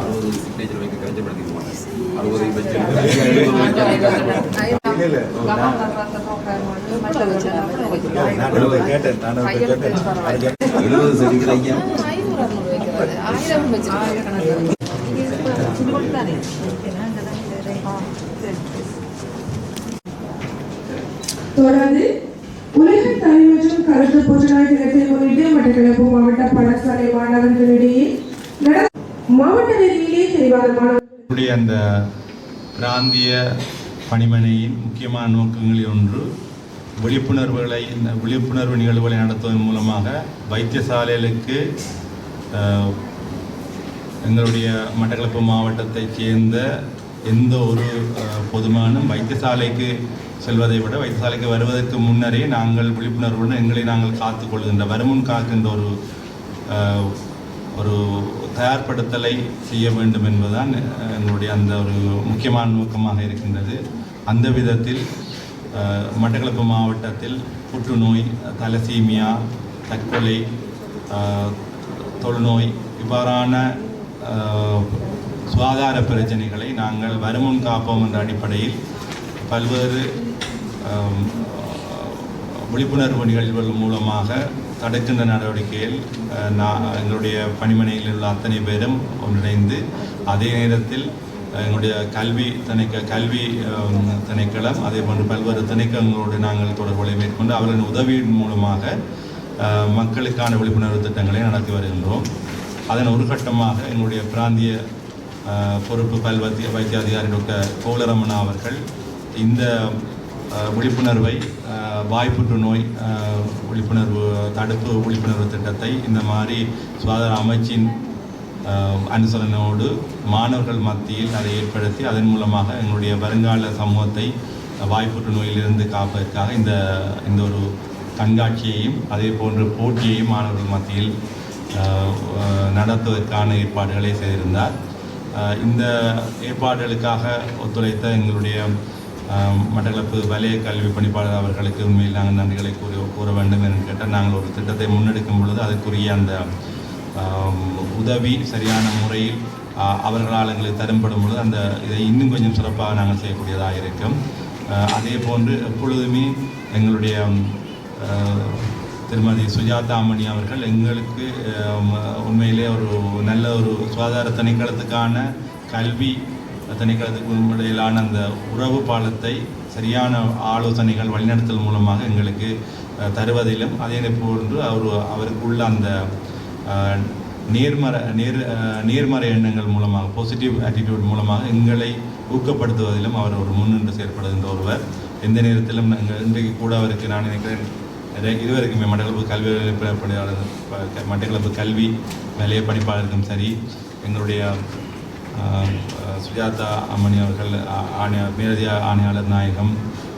அறுபது சிக்னேச்சர் வைக்க கரைச்சப்படுத்திடுவாங்க அறுபது எழுபது வைக்கிறது ஆயிரம் தொடர்ந்து உலக கல்வி மற்றும் கருத்து புற்றுநோய் தினத்தை முன்னிட்டு மட்டக்களப்பு மாவட்ட பாடசாலை மாணவர்களிடையே நட- மாவட்ட ரீதியிலே தெரிவாத மாணவர்கள் நம்முடைய அந்த பிராந்திய பணிமனையின் முக்கியமான நோக்கங்களில் ஒன்று விழிப்புணர்வுகளை இந்த விழிப்புணர்வு நிகழ்வுகளை நடத்துவதன் மூலமாக வைத்தியசாலைகளுக்கு எங்களுடைய மட்டக்களப்பு மாவட்டத்தைச் சேர்ந்த எந்த ஒரு பொதுமானும் வைத்தியசாலைக்கு செல்வதை விட வைத்தியசாலைக்கு வருவதற்கு முன்னரே நாங்கள் விழிப்புணர்வுடன் எங்களை நாங்கள் காத்துக்கொள்கின்ற வருமுன் காக்கின்ற ஒரு ஒரு தயார்படுத்தலை செய்ய வேண்டும் என்பதுதான் எங்களுடைய அந்த ஒரு முக்கியமான நோக்கமாக இருக்கின்றது. அந்த விதத்தில் மட்டக்களப்பு மாவட்டத்தில் புற்றுநோய் தலசீமியா தற்கொலை தொழுநோய் இவ்வாறான சுகாதார பிரச்சனைகளை நாங்கள் வருமுன் காப்போம் என்ற அடிப்படையில் பல்வேறு விழிப்புணர்வு நிகழ்வுகள் மூலமாக தடுக்கின்ற நடவடிக்கையில் நான் எங்களுடைய பணிமனையில் உள்ள அத்தனை பேரும் ஒன்றிணைந்து அதே நேரத்தில் எங்களுடைய கல்வி திணைக்க கல்வி திணைக்களம் அதே போன்று பல்வேறு திணைக்களங்களோடு நாங்கள் தொடர்புகளை மேற்கொண்டு அவர்களின் உதவியின் மூலமாக மக்களுக்கான விழிப்புணர்வு திட்டங்களை நடத்தி வருகின்றோம். அதன் ஒரு கட்டமாக எங்களுடைய பிராந்திய பொறுப்பு பல் வைத்திய வைத்திய அதிகாரி டாக்டர் கோலரமணா அவர்கள் இந்த விழிப்புணர்வை வாய்ப்புற்று நோய் விழிப்புணர்வு தடுப்பு விழிப்புணர்வு திட்டத்தை இந்த மாதிரி சுகாதார அமைச்சின் அனுசரணையோடு மாணவர்கள் மத்தியில் அதை ஏற்படுத்தி அதன் மூலமாக எங்களுடைய வருங்கால சமூகத்தை வாய்ப்புற்று நோயிலிருந்து காப்பதற்காக இந்த இந்த ஒரு கண்காட்சியையும் அதே போன்று போட்டியையும் மாணவர்கள் மத்தியில் நடத்துவதற்கான ஏற்பாடுகளை செய்திருந்தார். இந்த ஏற்பாடுகளுக்காக ஒத்துழைத்த எங்களுடைய மட்டக்களப்பு வலய கல்வி பணிப்பாளர் அவர்களுக்கு உண்மையில் நாங்கள் நன்றிகளை கூற கூற வேண்டும் என்று கேட்டால் நாங்கள் ஒரு திட்டத்தை முன்னெடுக்கும் பொழுது அதற்குரிய அந்த உதவி சரியான முறையில் அவர்களால் எங்களுக்கு தரும்படும் பொழுது அந்த இதை இன்னும் கொஞ்சம் சிறப்பாக நாங்கள் செய்யக்கூடியதாக இருக்கும். அதே போன்று எப்பொழுதுமே எங்களுடைய திருமதி சுஜாதா அம்மணி அவர்கள் எங்களுக்கு உண்மையிலே ஒரு நல்ல ஒரு சுகாதார திணைக்களத்துக்கான கல்வி திணைக்களத்துக்கு இடையிலான அந்த உறவு பாலத்தை சரியான ஆலோசனைகள் வழிநடத்தல் மூலமாக எங்களுக்கு தருவதிலும் அதே போன்று அவர் அவருக்குள்ள அந்த நேர்மறை நேர் நேர்மறை எண்ணங்கள் மூலமாக பாசிட்டிவ் ஆட்டிடியூட் மூலமாக எங்களை ஊக்கப்படுத்துவதிலும் அவர் ஒரு முன்னின்று செயற்படுகின்ற ஒருவர். எந்த நேரத்திலும் நாங்கள் இன்றைக்கு கூட அவருக்கு நான் நினைக்கிறேன் நிறைய இருவருக்குமே மட்டக்களப்பு கல்வி பணியாளர் மட்டக்களப்பு கல்வி நிலைய பணிப்பாளருக்கும் சரி எங்களுடைய சுஜாதா அம்மணி அவர்கள் ஆணைய மேலதிய ஆணையாளர் நாயகம்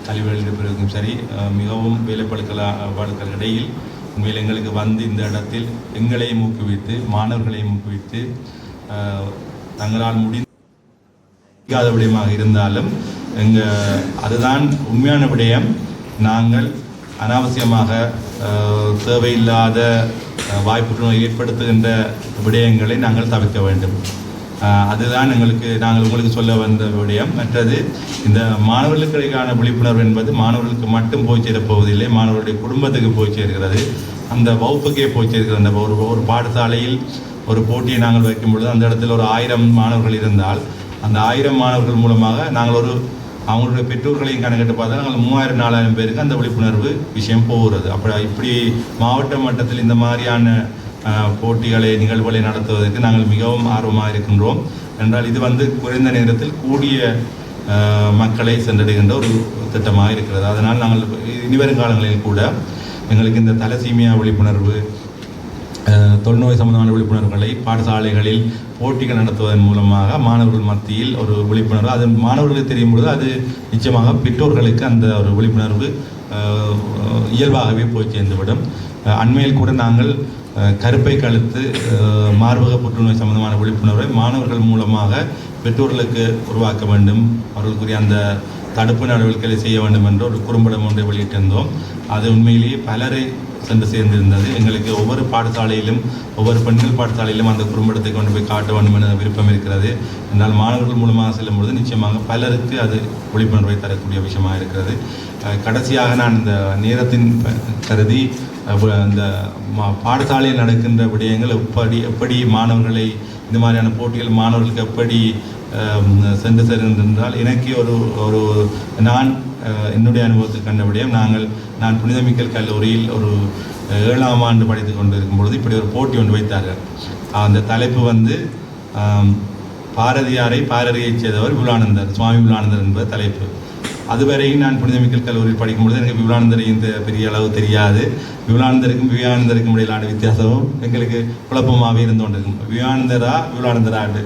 கல்வி வெளியிடப்பிற்கும் சரி மிகவும் வேலைப்படுக்கல படுக்கள் இடையில் உண்மையில் எங்களுக்கு வந்து இந்த இடத்தில் எங்களையும் ஊக்குவித்து மாணவர்களையும் ஊக்குவித்து தங்களால் முடிந்த விடயமாக இருந்தாலும் எங்க அதுதான் உண்மையான விடயம். நாங்கள் அனாவசியமாக தேவையில்லாத வாய்ப்புகளை ஏற்படுத்துகின்ற விடயங்களை நாங்கள் தவிர்க்க வேண்டும். அதுதான் எங்களுக்கு நாங்கள் உங்களுக்கு சொல்ல வந்த விடயம். மற்றது இந்த மாணவர்களுக்கான விழிப்புணர்வு என்பது மாணவர்களுக்கு மட்டும் போய் சேரப் போவதில்லை மாணவர்களுடைய குடும்பத்துக்கு போய் சேர்கிறது. அந்த வகுப்புக்கே போய் சேர்கிறது. அந்த ஒரு ஒரு பாடசாலையில் ஒரு போட்டியை நாங்கள் வைக்கும் பொழுது அந்த இடத்துல ஒரு ஆயிரம் மாணவர்கள் இருந்தால் அந்த ஆயிரம் மாணவர்கள் மூலமாக நாங்கள் ஒரு அவங்களுடைய பெற்றோர்களையும் கணக்கிட்டு பார்த்தா நாங்கள் மூவாயிரம் நாலாயிரம் பேருக்கு அந்த விழிப்புணர்வு விஷயம் போகிறது. அப்படி இப்படி மாவட்ட மட்டத்தில் இந்த மாதிரியான போட்டிகளை நிகழ்வுகளை நடத்துவதற்கு நாங்கள் மிகவும் ஆர்வமாக இருக்கின்றோம். என்றால் இது வந்து குறைந்த நேரத்தில் கூடிய மக்களை சென்றடைகின்ற ஒரு திட்டமாக இருக்கிறது. அதனால் நாங்கள் இனிவரும் காலங்களில் கூட எங்களுக்கு இந்த தலசீமியா விழிப்புணர்வு அஹ், சம்பந்தமான விழிப்புணர்வுகளை பாடசாலைகளில் போட்டிகள் நடத்துவதன் மூலமாக மாணவர்கள் மத்தியில் ஒரு விழிப்புணர்வு அது மாணவர்களுக்கு தெரியும் பொழுது அது நிச்சயமாக பெற்றோர்களுக்கு அந்த ஒரு விழிப்புணர்வு இயல்பாகவே போய் சேர்ந்துவிடும். அண்மையில் கூட நாங்கள் அஹ், கருப்பை கழுத்து மார்பக புற்றுநோய் சம்பந்தமான விழிப்புணர்வை மாணவர்கள் மூலமாக பெற்றோர்களுக்கு உருவாக்க வேண்டும். அவர்களுக்குரிய அந்த தடுப்பு நடவடிக்கைகளை செய்ய வேண்டும் என்று ஒரு குறும்படம் ஒன்றை வெளியிட்டிருந்தோம். அது உண்மையிலேயே பலரை சென்று சேர்ந்திருந்தது. எங்களுக்கு ஒவ்வொரு பாடசாலையிலும் ஒவ்வொரு பெண்கள் பாடசாலையிலும் அந்த குறும்படத்தை கொண்டு போய் காட்ட வேண்டும் என விருப்பம் இருக்கிறது. என்றால் மாணவர்கள் மூலமாக செல்லும் பொழுது நிச்சயமாக பலருக்கு அது விழிப்புணர்வை தரக்கூடிய விஷயமாக இருக்கிறது. கடைசியாக நான் இந்த நேரத்தின் கருதி அந்த மா- பாடசாலையில் நடக்கின்ற விடயங்கள் எப்படி எப்படி மாணவர்களை இந்த மாதிரியான போட்டிகள் மாணவர்களுக்கு எப்படி சென்று சென்றால் எனக்கு ஒரு ஒரு நான் என்னுடைய அனுபவத்தில் கண்டபடியும் நாங்கள் நான் புனிதமிக்கல் கல்லூரியில் ஒரு ஏழாம் ஆண்டு படித்து கொண்டிருக்கும் பொழுது இப்படி ஒரு போட்டி ஒன்று வைத்தார்கள். அந்த தலைப்பு வந்து பாரதியாரை பாரதியைச் செய்தவர் விபுலானந்தர் சுவாமி விபுலானந்தர் என்பது தலைப்பு. அதுவரையும் நான் புனிதமிக்கல் கல்லூரியில் படிக்கும்பொழுது எனக்கு விவலானந்தரை இந்த பெரிய அளவு தெரியாது. விபுலானந்தருக்கும் விவேகானந்தருக்கும் இடையிலான வித்தியாசமும் எங்களுக்கு குழப்பமாகவே இருந்து கொண்டிருக்கும் விவேகானந்தரா விபுலானந்தராண்டு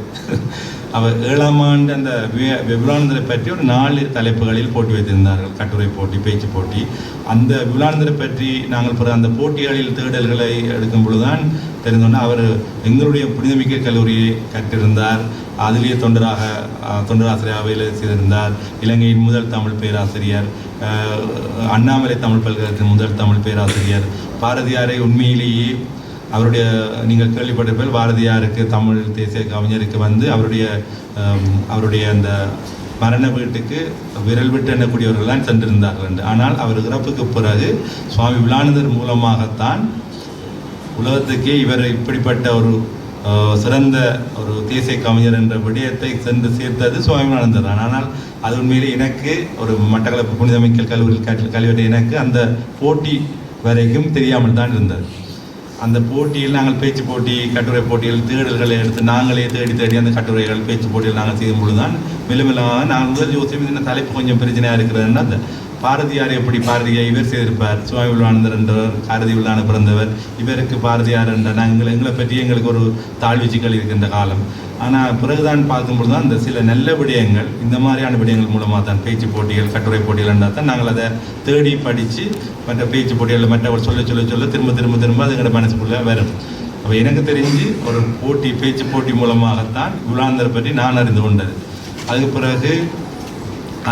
அவர் ஏழாம் ஆண்டு அந்த விபுலானந்தரை பற்றி ஒரு நாலு தலைப்புகளில் போட்டி வைத்திருந்தார்கள். கட்டுரை போட்டி பேச்சு போட்டி. அந்த விபுலானந்தரை பற்றி நாங்கள் பிற அந்த போட்டிகளில் தேடல்களை எடுக்கும் பொழுதுதான் தெரிந்தோன்னா அவர் எங்களுடைய புனிதமிக்க கல்லூரியை கற்றிருந்தார். அதிலேயே தொண்டராக தொண்டராசிரியாவில் தொண்டராசிரியராக செய்திருந்தார் இலங்கையின் முதல் தமிழ் பேராசிரியர் அண்ணாமலை தமிழ் பல்கலைக்கழகத்தின் முதல் தமிழ் பேராசிரியர். பாரதியாரை உண்மையிலேயே அவருடைய நீங்கள் கேள்விப்பட்டிருப்பீர்கள் பாரதியாருக்கு தமிழ் தேசிய கவிஞருக்கு வந்து அவருடைய அவருடைய அந்த மரண வீட்டுக்கு விரல் விட்டு எண்ணக்கூடியவர்கள் தான் சென்றிருந்தார்கள் என்று. ஆனால் அவர் இறப்புக்கு பிறகு சுவாமி விலானந்தர் மூலமாகத்தான் உலகத்துக்கே இவர் இப்படிப்பட்ட ஒரு சிறந்த ஒரு தேசிய கவிஞர் என்ற விடயத்தை சென்று சேர்த்தது சுவாமிநாதன் தான் ஆனால் அது உண்மையிலே எனக்கு ஒரு மட்டக்களப்பு புனிதமைக்கல் கல்லூரியில் கற்று கல்வியற்ற எனக்கு அந்த போட்டி வரைக்கும் தெரியாமல் தான் இருந்தது அந்த போட்டியில் நாங்கள் பேச்சு போட்டி கட்டுரை போட்டியில் தேடல்களை எடுத்து நாங்களே தேடி தேடி அந்த கட்டுரைகள் பேச்சு போட்டியில் நாங்கள் செய்யும் பொழுது தான் மெல்ல மெல்லமாக நாங்கள் முதல் யோசிக்கும் இந்த தலைப்பு கொஞ்சம் பிரச்சனையாக இருக்கிறதுன்னா அந்த பாரதியார் எப்படி பாரதியை இவர் செய்திருப்பார்? சுவாமி உள்ளானந்தர் என்றவர் பாரதி உள்ளான பிறந்தவர். இவருக்கு பாரதியார் என்ற நாங்கள் எங்களை பற்றி எங்களுக்கு ஒரு தாழ்வீச்சுக்கள் இருக்கின்ற காலம். ஆனால் பிறகுதான் பார்க்கும்போது தான் இந்த சில நல்ல விடயங்கள் இந்த மாதிரியான விடயங்கள் மூலமாக தான் பேச்சு போட்டிகள் கட்டுரை போட்டிகள் என்றால் தான் நாங்கள் அதை தேடி படித்து மற்ற பேச்சு போட்டிகள் மற்றவர் சொல்ல சொல்ல சொல்ல திரும்ப திரும்ப திரும்ப அது எங்களோட மனசுக்குள்ளே வரும். அப்போ எனக்கு தெரிஞ்சு ஒரு போட்டி பேச்சு போட்டி மூலமாகத்தான் உலாந்தர் பற்றி நான் அறிந்து கொண்டது. அதுக்கு பிறகு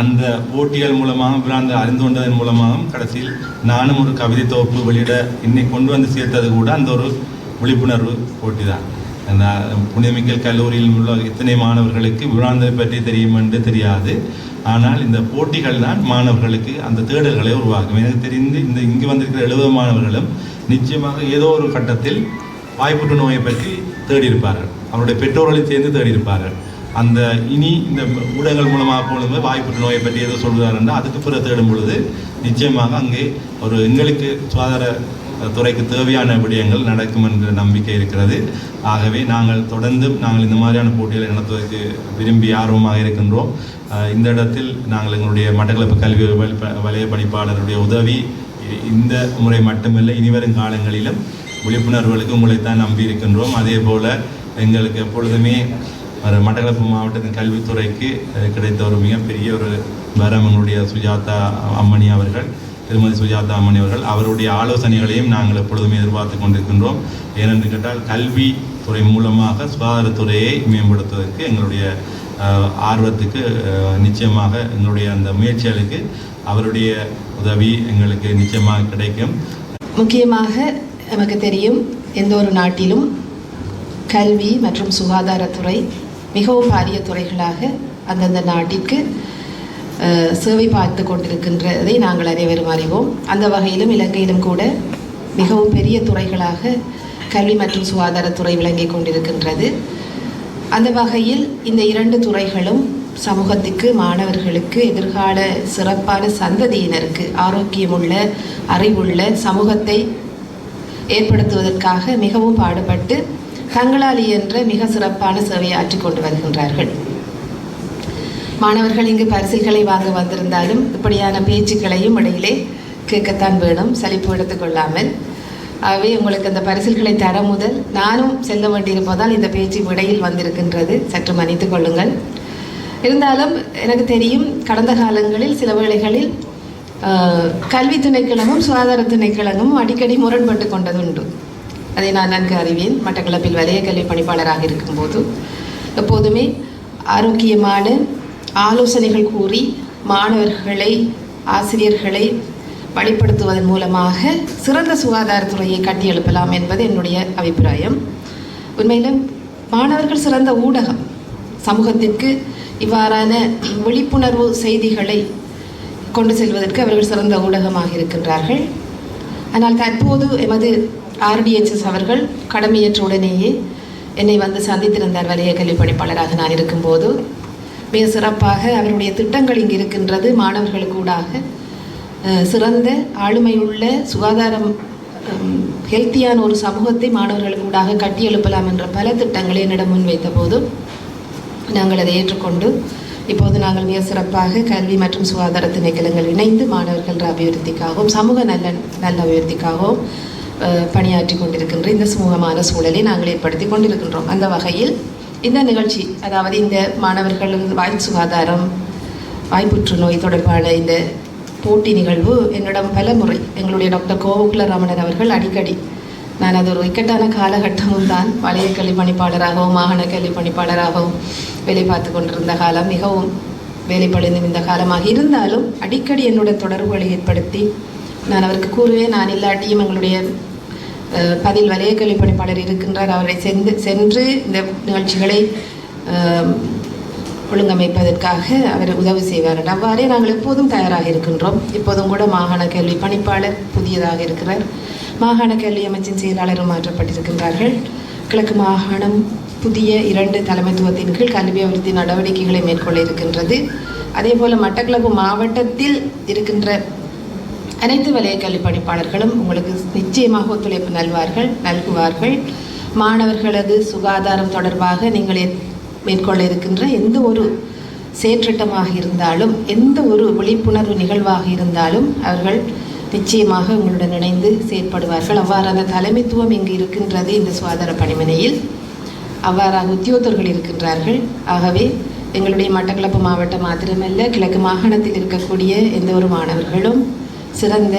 அந்த போட்டிகள் மூலமாக பிராந்த அறிந்து கொண்டதன் மூலமாகவும் கடைசியில் நானும் ஒரு கவிதை தொகுப்பு வெளியிட இன்னை கொண்டு வந்து சேர்த்தது கூட அந்த ஒரு விழிப்புணர்வு போட்டி தான் அந்த புனிதமிக்கல் கல்லூரியில் உள்ள இத்தனை மாணவர்களுக்கு விழாந்ததை பற்றி தெரியும் என்று தெரியாது. ஆனால் இந்த போட்டிகள் தான் மாணவர்களுக்கு அந்த தேடல்களை உருவாக்கும். எனக்கு தெரிந்து இந்த இங்கு வந்திருக்கிற எழுபது மாணவர்களும் நிச்சயமாக ஏதோ ஒரு கட்டத்தில் வாய்ப்புற்று நோயை பற்றி தேடியிருப்பார்கள். அவருடைய பெற்றோர்களை சேர்ந்து தேடியிருப்பார்கள். அந்த இனி இந்த ஊடகங்கள் மூலமாக பொழுது வாய்ப்புற்று நோயை பற்றி ஏதோ சொல்கிறாருன்னா அதுக்கு பிறகு தேடும் பொழுது நிச்சயமாக அங்கே ஒரு எங்களுக்கு சுகாதார துறைக்கு தேவையான விடயங்கள் நடக்கும் என்ற நம்பிக்கை இருக்கிறது. ஆகவே நாங்கள் தொடர்ந்து நாங்கள் இந்த மாதிரியான போட்டிகளை நடத்துவதற்கு விரும்பி ஆர்வமாக இருக்கின்றோம். இந்த இடத்தில் நாங்கள் எங்களுடைய மட்டக்களப்பு கல்வி வலை- வலய பணிப்பாளருடைய உதவி இந்த முறை மட்டுமில்லை இனிவரும் காலங்களிலும் விழிப்புணர்வுகளுக்கு உங்களைத்தான் நம்பி இருக்கின்றோம் அதே போல் எங்களுக்கு எப்பொழுதுமே ஒரு மட்டக்களப்பு மாவட்டத்தின் கல்வித்துறைக்கு கிடைத்த ஒரு மிகப்பெரிய ஒரு வரம் எங்களுடைய சுஜாதா அம்மணி அவர்கள் திருமதி சுஜாதா அம்மணி அவர்கள் அவருடைய ஆலோசனைகளையும் நாங்கள் எப்பொழுதுமே எதிர்பார்த்து கொண்டிருக்கின்றோம். ஏனென்று கேட்டால் கல்வி துறை மூலமாக சுகாதாரத்துறையை மேம்படுத்துவதற்கு எங்களுடைய ஆர்வத்துக்கு நிச்சயமாக எங்களுடைய அந்த முயற்சிகளுக்கு அவருடைய உதவி எங்களுக்கு நிச்சயமாக கிடைக்கும். முக்கியமாக நமக்கு தெரியும் எந்த ஒரு நாட்டிலும் கல்வி மற்றும் சுகாதாரத்துறை மிகவும் பாரிய துறைகளாக அந்தந்த நாட்டிற்கு சேவை பார்த்து கொண்டிருக்கின்றதை நாங்கள் அனைவரும் அறிவோம். அந்த வகையிலும் இலங்கையிலும் கூட மிகவும் பெரிய துறைகளாக கல்வி மற்றும் சுகாதாரத்துறை விளங்கிக் கொண்டிருக்கின்றது. அந்த வகையில் இந்த இரண்டு துறைகளும் சமூகத்துக்கு மாணவர்களுக்கு எதிர்கால சிறப்பான சந்ததியினருக்கு ஆரோக்கியமுள்ள அறிவுள்ள சமூகத்தை ஏற்படுத்துவதற்காக மிகவும் பாடுபட்டு தங்களால் இயன்ற மிக சிறப்பான சேவையை ஆற்றிக் கொண்டு வருகின்றார்கள். மாணவர்கள் இங்கு பரிசில்களை வாங்க வந்திருந்தாலும் இப்படியான பேச்சுக்களையும் இடையிலே கேட்கத்தான் வேணும் சலிப்பு எடுத்துக்கொள்ளாமல் ஆகவே உங்களுக்கு அந்த பரிசில்களை தர முதல் நானும் செல்ல வேண்டியிருப்பதால் இந்த பேச்சு இடையில் வந்திருக்கின்றது. சற்று மன்னித்துக் கொள்ளுங்கள். இருந்தாலும் எனக்கு தெரியும் கடந்த காலங்களில் சில வேளைகளில் கல்வி திணைக்களமும் சுகாதார திணைக்களமும் அடிக்கடி முரண்பட்டு கொண்டதுண்டு. அதை நான் நன்கு அறிவேன். மட்டக்களப்பில் வலய கல்வி பணிப்பாளராக இருக்கும்போது எப்போதுமே ஆரோக்கியமான ஆலோசனைகள் கூறி மாணவர்களை ஆசிரியர்களை வழிப்படுத்துவதன் மூலமாக சிறந்த சுகாதாரத்துறையை கட்டியெழுப்பலாம் என்பது என்னுடைய அபிப்பிராயம். உண்மையிலும் மாணவர்கள் சிறந்த ஊடகம். சமூகத்திற்கு இவ்வாறான விழிப்புணர்வு செய்திகளை கொண்டு செல்வதற்கு அவர்கள் சிறந்த ஊடகமாக இருக்கின்றார்கள். ஆனால் தற்போது எமது ஆர்டிஎச்எஸ் அவர்கள் கடமையேற்ற உடனேயே என்னை வந்து சந்தித்திருந்தார் வலய கல்வி பணிப்பாளராக நான் இருக்கும்போது. மிக சிறப்பாக அவருடைய திட்டங்கள் இங்கு இருக்கின்றது. மாணவர்களுக்கு ஊடாக சிறந்த ஆளுமையுள்ள சுகாதாரம் ஹெல்த்தியான ஒரு சமூகத்தை மாணவர்களுக்கூடாக கட்டியெழுப்பலாம் என்ற பல திட்டங்களை என்னிடம் முன்வைத்த போது நாங்கள் அதை ஏற்றுக்கொண்டு இப்போது நாங்கள் மிக சிறப்பாக கல்வி மற்றும் சுகாதார திணைக்களங்கள் இணைந்து மாணவர்கள் அபிவிருத்திக்காகவும் சமூக நல்ல நல்ல அபிவிருத்திக்காகவும் பணியாற்றி கொண்டிருக்கின்ற இந்த சுமூகமான சூழலை நாங்கள் ஏற்படுத்தி கொண்டிருக்கின்றோம். அந்த வகையில் இந்த நிகழ்ச்சி அதாவது இந்த மாணவர்கள் வாய் சுகாதாரம் வாய்ப்புற்று நோய் தொடர்பான இந்த போட்டி நிகழ்வு என்னிடம் பல முறை எங்களுடைய டாக்டர் கோகுல ரமணன் அவர்கள் அடிக்கடி நான் அது ஒரு இக்கட்டான காலகட்டமும் தான் வளைய கல்வி பணிப்பாளராகவும் மாகாண கல்வி பணிப்பாளராகவும் வேலை பார்த்து கொண்டிருந்த காலம் மிகவும் வேலை பழிந்து இந்த காலமாக இருந்தாலும் அடிக்கடி என்னுடைய தொடர்புகளை ஏற்படுத்தி நான் அவருக்கு கூறுவேன் நான் இல்லாட்டியும் எங்களுடைய பதில் வலய கல்வி பணிப்பாளர் இருக்கின்றார். அவரை சென்று சென்று இந்த நிகழ்ச்சிகளை ஒழுங்கமைப்பதற்காக அவர் உதவி செய்வார். அவ்வாறே நாங்கள் எப்போதும் தயாராக இருக்கின்றோம். இப்போதும் கூட மாகாண கல்வி பணிப்பாளர் புதியதாக இருக்கிறார். மாகாண கல்வி அமைச்சின் செயலாளரும் மாற்றப்பட்டிருக்கின்றார்கள். கிழக்கு மாகாணம் புதிய இரண்டு தலைமைத்துவத்தின் கீழ் கல்வி அபிவிருத்தி நடவடிக்கைகளை மேற்கொள்ள இருக்கின்றது. அதே போல மட்டக்களப்பு மாவட்டத்தில் இருக்கின்ற அனைத்து வலய கல்வி பணிப்பாளர்களும் உங்களுக்கு நிச்சயமாக ஒத்துழைப்பு நல்வார்கள் நல்குவார்கள். மாணவர்களது சுகாதாரம் தொடர்பாக நீங்கள் மேற்கொள்ள இருக்கின்ற எந்த ஒரு செயற்றிட்டமாக இருந்தாலும் எந்த ஒரு விழிப்புணர்வு நிகழ்வாக இருந்தாலும் அவர்கள் நிச்சயமாக உங்களுடன் இணைந்து செயற்படுவார்கள். அவ்வாறான தலைமைத்துவம் இங்கு இருக்கின்றது இந்த சுகாதார பணிமனையில். அவ்வாறாக உத்தியோகர்கள் இருக்கின்றார்கள். ஆகவே எங்களுடைய மட்டக்களப்பு மாவட்டம் மாத்திரமல்ல கிழக்கு மாகாணத்தில் இருக்கக்கூடிய எந்த ஒரு மாணவர்களும் சிறந்த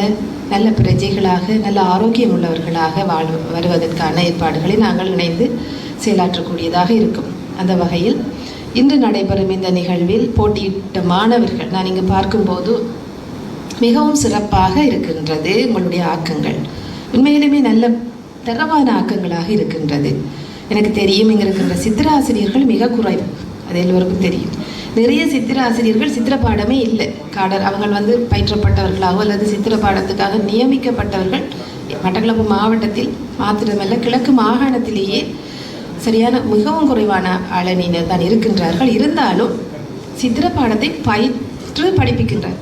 நல்ல பிரஜைகளாக நல்ல ஆரோக்கியம் உள்ளவர்களாக வாழ் வருவதற்கான ஏற்பாடுகளை நாங்கள் இணைந்து செயலாற்றக்கூடியதாக இருக்கும். அந்த வகையில் இன்று நடைபெறும் இந்த நிகழ்வில் போட்டியிட்ட மாணவர்கள் நான் இங்கு பார்க்கும்போது மிகவும் சிறப்பாக இருக்கின்றது உங்களுடைய ஆக்கங்கள். உண்மையிலுமே நல்ல தரமான ஆக்கங்களாக இருக்கின்றது. எனக்கு தெரியும் இங்கே இருக்கின்ற சித்திராசிரியர்கள் மிக குறைவு. அது எல்லோருக்கும் தெரியும். நிறைய சித்திர ஆசிரியர்கள் சித்திர பாடமே இல்லை. காடர் அவங்கள் வந்து பயிற்றப்பட்டவர்களாகவோ அல்லது சித்திர பாடத்துக்காக நியமிக்கப்பட்டவர்கள். மட்டக்களப்பு மாவட்டத்தில் மாத்திரமல்ல கிழக்கு மாகாணத்திலேயே சரியான மிகவும் குறைவான அளவினர் தான் இருக்கின்றார்கள். இருந்தாலும் சித்திர பாடத்தை பயிற்று படிப்பிக்கின்றார்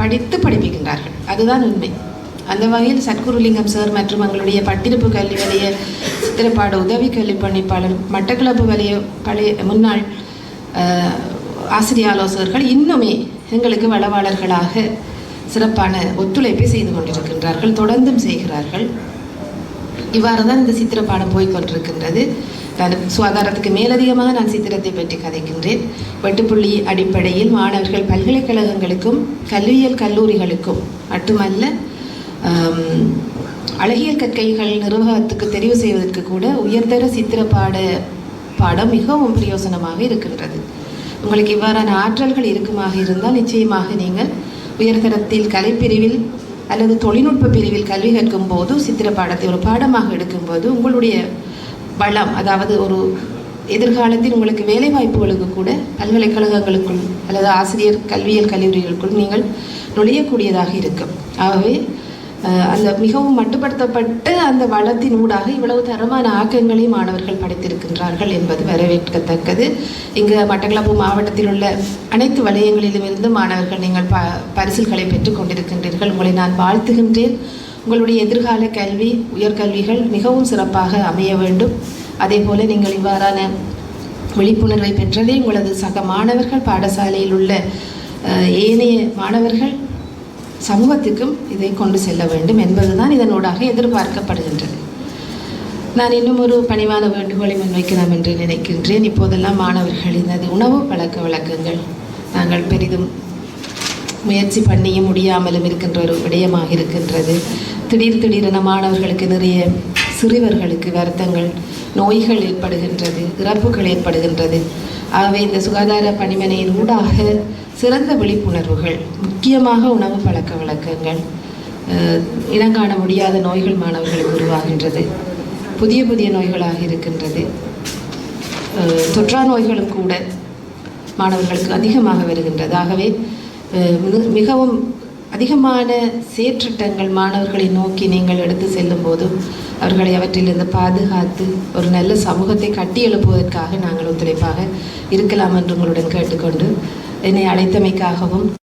படித்து படிப்பிக்கின்றார்கள். அதுதான் உண்மை. அந்த வகையில் சத்குருலிங்கம் சார் மற்றும் எங்களுடைய பட்டிருப்பு கல்வி வலைய சித்திரப்பாட உதவி கல்வி பணிப்பாளர் மட்டக்களப்பு வலைய பழைய முன்னாள் ஆசிரிய ஆலோசகர்கள் இன்னுமே எங்களுக்கு வளவாளர்களாக சிறப்பான ஒத்துழைப்பை செய்து கொண்டிருக்கின்றார்கள் தொடர்ந்தும் செய்கிறார்கள். இவ்வாறு தான் இந்த சித்திர பாடம் போய்கொண்டிருக்கின்றது நான் சுகாதாரத்துக்கு மேலதிகமாக நான் சித்திரத்தை பற்றி கதைக்கின்றேன். வெட்டுப்புள்ளி அடிப்படையில் மாணவர்கள் பல்கலைக்கழகங்களுக்கும் கல்வியியல் கல்லூரிகளுக்கும் மட்டுமல்ல அழகியல் கற்கைகள் நிர்வாகத்துக்கு தெரிவு செய்வதற்கு கூட உயர்தர சித்திர பாட பாடம் மிகவும் பிரயோசனமாக இருக்கின்றது. உங்களுக்கு இவ்வாறான ஆற்றல்கள் இருக்குமாக இருந்தால் நிச்சயமாக நீங்கள் உயர்தரத்தில் கலைப்பிரிவில் அல்லது தொழில்நுட்ப பிரிவில் கல்வி கற்கும் போது சித்திர பாடத்தை ஒரு பாடமாக எடுக்கும்போது உங்களுடைய வளம் அதாவது ஒரு எதிர்காலத்தில் உங்களுக்கு வேலை வாய்ப்புகளுக்கு கூட பல்கலைக்கழகங்களுக்குள் அல்லது ஆசிரியர் கல்வியியல் கல்லூரிகளுக்குள் நீங்கள் நுழையக்கூடியதாக இருக்கும். ஆகவே அந்த மிகவும் மட்டுப்படுத்தப்பட்ட அந்த வளத்தின் ஊடாக இவ்வளவு தரமான ஆக்கங்களை மாணவர்கள் படைத்திருக்கின்றார்கள் என்பது வரவேற்கத்தக்கது. இங்கு மட்டக்களப்பு மாவட்டத்தில் உள்ள அனைத்து வலயங்களிலும் இருந்து மாணவர்கள் நீங்கள் ப பரிசில்களை பெற்றுக் கொண்டிருக்கின்றீர்கள். உங்களை நான் வாழ்த்துகின்றேன். உங்களுடைய எதிர்கால கல்வி உயர்கல்விகள் மிகவும் சிறப்பாக அமைய வேண்டும். அதே போல நீங்கள் இவ்வாறான விழிப்புணர்வை பெற்றதே உங்களது சக மாணவர்கள் பாடசாலையில் உள்ள ஏனைய மாணவர்கள் சமூகத்துக்கும் இதை கொண்டு செல்ல வேண்டும் என்பதுதான் இதனூடாக எதிர்பார்க்கப்படுகின்றது. நான் இன்னும் ஒரு பணிவான வேண்டுகோளை முன்வைக்கலாம் என்று நினைக்கின்றேன். இப்போதெல்லாம் மாணவர்களின் அது உணவு பழக்க வழக்கங்கள் நாங்கள் பெரிதும் முயற்சி பண்ணியும் முடியாமலும் இருக்கின்ற ஒரு விடயமாக இருக்கின்றது. திடீர் திடீரென மாணவர்களுக்கு நிறைய சிறுவர்களுக்கு வருத்தங்கள் நோய்கள் ஏற்படுகின்றது இறப்புகள் ஏற்படுகின்றது. ஆகவே இந்த சுகாதார பணிமனையின் ஊடாக சிறந்த விழிப்புணர்வுகள் முக்கியமாக உணவு பழக்க வழக்கங்கள் இனங்காண முடியாத நோய்கள் மாணவர்களுக்கு உருவாகின்றது. புதிய புதிய நோய்களாக இருக்கின்றது. தொற்றா நோய்களும் கூட மாணவர்களுக்கு அதிகமாக வருகின்றது. ஆகவே மிகவும் அதிகமான சேற்றிட்டங்கள் மாணவர்களை நோக்கி நீங்கள் எடுத்து செல்லும் போது அவர்களை அவற்றிலிருந்து பாதுகாத்து ஒரு நல்ல சமூகத்தை கட்டி எழுப்புவதற்காக நாங்கள் ஒத்துழைப்பாக இருக்கலாம் என்று உங்களுடன் கேட்டுக்கொண்டு என்னை அழைத்தமைக்காகவும்